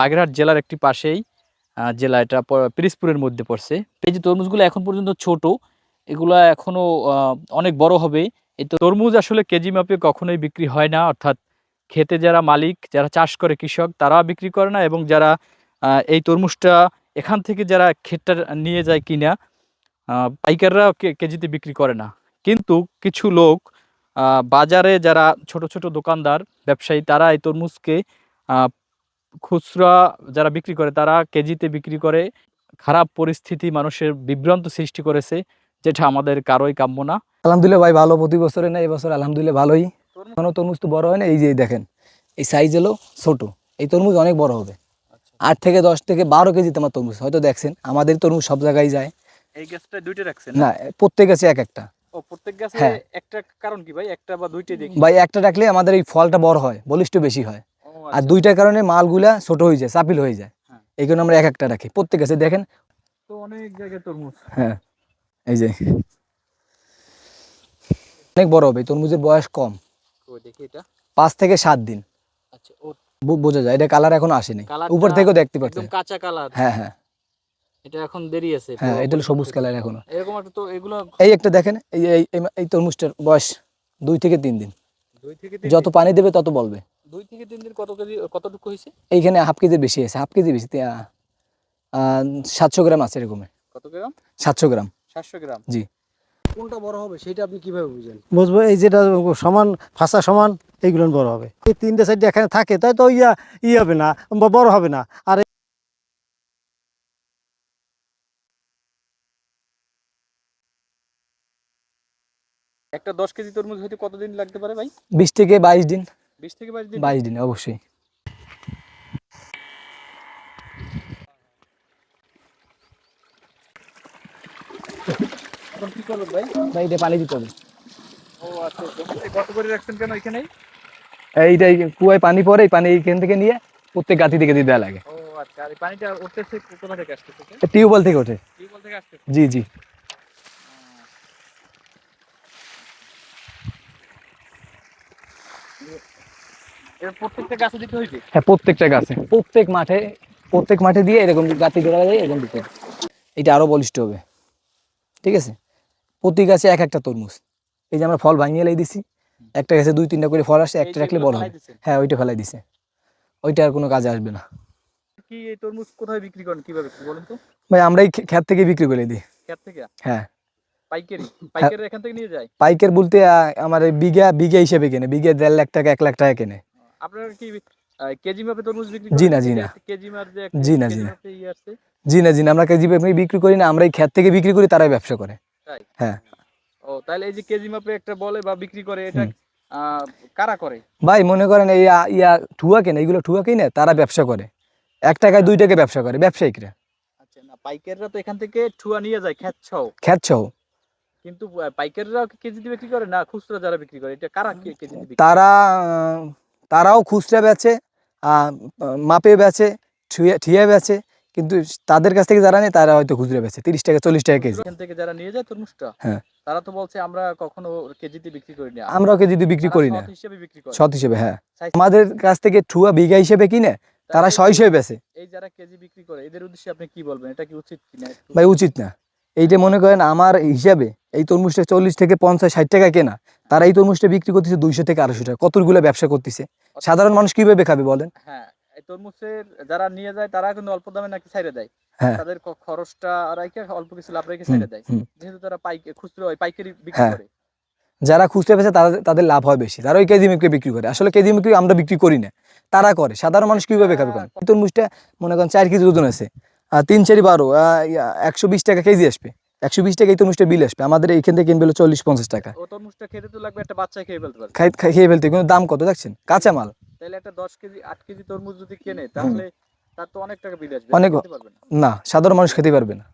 বাগেরহাট জেলার একটি পাশেই জেলা এটা প- পিরিজপুরের মধ্যে পড়ছে। এই যে তরমুজগুলো এখন পর্যন্ত ছোট, এগুলা এখনও অনেক বড় হবে। এই তরমুজ আসলে কেজি মাপে কখনোই বিক্রি হয় না। অর্থাৎ খেতে যারা মালিক, যারা চাষ করে কৃষক তারা বিক্রি করে না এবং যারা এই তরমুজটা এখান থেকে যারা ক্ষেতটা নিয়ে যায় কিনা পাইকাররা কেজিতে বিক্রি করে না। কিন্তু কিছু লোক বাজারে যারা ছোট ছোট দোকানদার, ব্যবসায়ী, তারা এই তরমুজকে খুচরা যারা বিক্রি করে তারা কেজিতে বিক্রি করে। খারাপ পরিস্থিতি মানুষের বিভ্রান্ত সৃষ্টি করেছে যেটা আমাদের কারোই কাম্য না। আলহামদুলিল্লাহ ভাই ভালো। প্রতি বছরে না এবছর আলহামদুলিল্লাহ ভালোই। এখনও তরমুজ তো বড় হয় না এই যে দেখেন এই সাইজ হলো ছোট। এই তরমুজ অনেক বড় হবে। আট থেকে দশ থেকে বারো কেজি তোমার তরমুজ হয়তো দেখছেন আমাদের তরমুজ সব জায়গায় যায়। এই গাছটা দুইটা রাখছেন না? প্রত্যেক গাছে এক একটা। প্রত্যেক গাছে হ্যাঁ। একটা কারণ কি ভাই? একটা বা দুইটা দেখি। ভাই একটা রাখলে আমাদের এই ফলটা বড় হয় বলিষ্ঠ বেশি হয়। আর আচ্ছা। দুইটার কারণে মালগুলা ছোট হয়ে যায় চাপিল হয়ে যায়। হ্যাঁ। এই কারণে আমরা এক একটা রাখি। প্রত্যেক গাছে দেখেন। তো অনেক জায়গায় তরমুজ। হ্যাঁ এই যে। অনেক বড় হবে তরমুজের বয়স কম। দেখি এটা। পাঁচ থেকে সাত দিন। আচ্ছা বোঝা যায় এটা কালার এখন আসেনি। উপর থেকেও দেখতে পাচ্ছেন। কাঁচা কালার। হ্যাঁ হ্যাঁ। এটা এখন দেরি আছে। হ্যাঁ এটা সবুজ কালার এখনও। এরকম একটা তো এগুলো এই একটা দেখেন এই এই তরমুজটার বয়স দুই থেকে তিন দিন। যত পানি দেবে তত বলবে। দুই থেকে তিন দিন কত কেজি কতটুকু হয়েছে? এইখানে হাফ কেজি বেশি আছে হাফ কেজি বেশি সাতশো গ্রাম আছে এরকম। কত গ্রাম? সাতশো গ্রাম। সাতশো গ্রাম। জি। কোনটা বড় হবে সেটা আপনি কীভাবে বুঝেন? বুঝব এই যেটা সমান ফাঁসা সমান এইগুলো বড় হবে। এই তিনটে সাইড এখানে থাকে তাই তো ইয়া ই হবে না বা বড় হবে না। আর একটা দশ কেজি তরমুজ হইতে কতদিন লাগতে পারে ভাই? বিশ থেকে বাইশ দিন। বিশ থেকে বাইশ দিন? বাইশ দিন অবশ্যই। ভাই? এটা পানি দিতে হবে। ও আচ্ছা আচ্ছা। কত করে রাখছেন কেন এখানেই? এইটাই কুয়ায় পানি পরে পানি এইখান থেকে নিয়ে প্রত্যেক গাতি থেকে দিয়ে দেওয়া লাগে। ও আচ্ছা। টিউবওয়েল থেকে ওঠে। জি জি। প্রত্যেকটা গাছে দিতে হইবে? হ্যাঁ প্রত্যেকটা গাছে। প্রত্যেক মাঠে প্রত্যেক মাঠে দিয়ে এরকম গাতি যায় এরকম দিতে হবে। এটা আরও বলিষ্ঠ হবে। ঠিক আছে? প্রতি গাছে এক একটা তরমুজ। এই যে আমরা ফল ভাঙিয়ে লাই দিছি একটা গাছে দুই তিনটা করে ফল আসছে একটা রাখলে বড় দিছেন, হ্যাঁ ওইটা ফেলাই দিছে। ওইটা আর কোনো কাজে আসবে না। কি এই তরমুজ কোথায় বিক্রি করেন? কীভাবে বলেন তো? ভাই আমরা এই ক্ষেত থেকে বিক্রি করে দিই। থেকে? হ্যাঁ। পাইকারি? পাইকারি এখান থেকে নিয়ে যায়? পাইকার বলতে আমার বিঘা বিঘা হিসেবে কেনে। বিঘা দেড় লাখ টাকা এক লাখ টাকা কেনে। আপনারা কি কেজি মাপে তরমুজ বিক্রি জি না, জি না। কেজি মাপ যে জি না, জি না। মাপে জি না জি না আমরা কেজি ভাবে বিক্রি করি না আমরা এই ক্ষেত থেকে বিক্রি করি তারাই ব্যবসা করে। হ্যাঁ। ও তাহলে এই যে কেজি মাপে একটা বলে বা বিক্রি করে এটা কারা করে? ভাই মনে করেন এই ইয়া ঠুয়া কেনে এইগুলো ঠুয়া কিনে তারা ব্যবসা করে। এক টাকায় দুই টাকায় ব্যবসা করে ব্যবসায়িকরা। আচ্ছা না পাইকাররা তো এখান থেকে ঠুয়া নিয়ে যায় খ্যাত ছাও খ্যাত সহ কিন্তু পাইকাররা কেজিতে বিক্রি করে না খুচরা যারা বিক্রি করে? এটা কারা কেজিতে তারা তারাও খুচরা বেচে মাপে বেচে ঠিয়া ঠিয়া বেচে কিন্তু তাদের কাছ থেকে যারা নেই তারা হয়তো খুচরা বেচে তিরিশ টাকা চল্লিশ টাকা কেজি। থেকে যারা নিয়ে যায় তরমুজটা হ্যাঁ। তারা তো বলছে আমরা কখনো কেজিতে বিক্রি করি না। আমরাও কেজি দিয়ে বিক্রি করি না। সৎ হিসেবে বিক্রি সৎ হিসেবে হ্যাঁ। আমাদের কাছ থেকে ঠুয়া বিঘা হিসেবে কিনে তারা এই- ছয় হিসেবে বেচে। এই যারা কেজি বিক্রি করে এদের উদ্দেশ্যে আপনি কি বলবেন? এটা কি উচিত কিনা ভাই উচিত না। এইটা মনে করেন আমার হিসাবে এই তরমুজটা চল্লিশ থেকে পঞ্চাশ ষাট টাকা কেনা। তারা এই তরমুজটা বিক্রি করতেছে দুইশো থেকে আড়াইশো টাকা। কতগুলো ব্যবসা করতেছে? সাধারণ মানুষ কীভাবে খাবে বলেন? হ্যাঁ এই তরমুজের যারা নিয়ে যায় তারা কিন্তু অল্প দামে নাকি ছাইড়ে দেয়। হ্যাঁ। তাদের খরচটা রাইখে অল্প কিছু লাভ রেখে ছাইড়ে দেয়। যেহেতু তারা পাইকারি খুচরো পাইকারি বিক্রি হ্যাঁ। করে। যারা খুচরা বেচে তাদের তাদের লাভ হয় বেশি। তারা ওই কেজি বিক্রি বিক্রি করে। আসলে কেজি বিক্রি আমরা বিক্রি করি না। তারা করে। সাধারণ মানুষ কীভাবে খাবে তরমুজটা মনে করেন চার কেজি ওজন আছে। তিন চারি বারো একশো বিশ টাকা কেজি আসবে। একশো বিশ টাকা এই তরমুজটা বিল আসবে। আমাদের এইখান থেকে কিনবে চল্লিশ পঞ্চাশ টাকা। তরমুজটা খেতে তো লাগবে একটা বাচ্চা খেয়ে ফেলতে পারবে। খাই খাই- খেয়ে ফেলতে কিন্তু দাম কত দেখছেন? কাঁচা মাল তাহলে একটা দশ কেজি আট কেজি তরমুজ যদি কেনে তাহলে তার তো অনেক টাকা বিল আসবে। অনেক- না। না সাধারণ মানুষ খেতে পারবে না।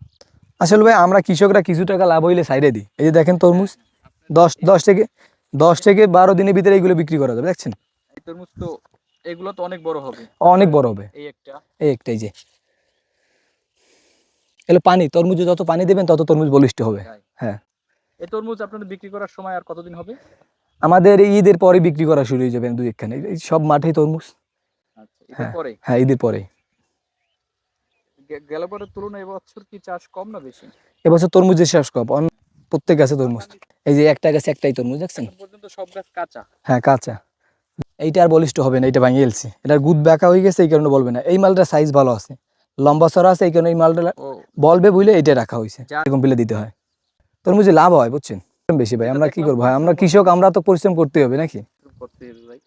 আসলে ভাই আমরা কৃষকরা কিছু টাকা লাভ হইলে সাইডে দিই। এই যে দেখেন তরমুজ দশ দশ থেকে দশ থেকে বারো দিনের ভিতরে এগুলো বিক্রি করা যাবে দেখছেন? তরমুজ তো এগুলো তো অনেক বড় হবে। অনেক বড় হবে। এই একটা। এই একটাই যে। এলো পানি তরমুজে যত পানি দেবেন তত তরমুজ বলিষ্ঠ হবে। হ্যাঁ। এই তরমুজ আপনাদের বিক্রি করার সময় আর কতদিন হবে? আমাদের ঈদের পরে বিক্রি করা শুরু হয়ে যাবে দুই একখানে। সব মাঠে তরমুজ। আচ্ছা হ্যাঁ। পরে? হ্যাঁ ঈদের পরে। গেল তুলনায় এবছর কি চাষ কম না বেশি? এবছর তরমুজের কপ অন- প্রত্যেক গাছে তরমুজ। এই যে একটা গাছে একটাই তরমুজ দেখছেন? পর্যন্ত সব গাছ কাঁচা। হ্যাঁ কাঁচা। এইটা আর বলিষ্ঠ হবে না এটা ভাঙিয়ে এলছি এটার গুদ ব্যাকা হয়ে গেছে এই কারণে বলবে না। এই মালটার সাইজ ভালো আছে। লম্বা সরা আছে এই কারণে এই মালটা বলবে বুঝলে এটা রাখা হয়েছে। এরকম পেলে দিতে হয়। তরমুজে লাভ হয় বুঝছেন? বেশি ভাই আমরা কি করব ভাই? আমরা কৃষক আমরা তো পরিশ্রম করতে হবে নাকি? করতে হবে ভাই।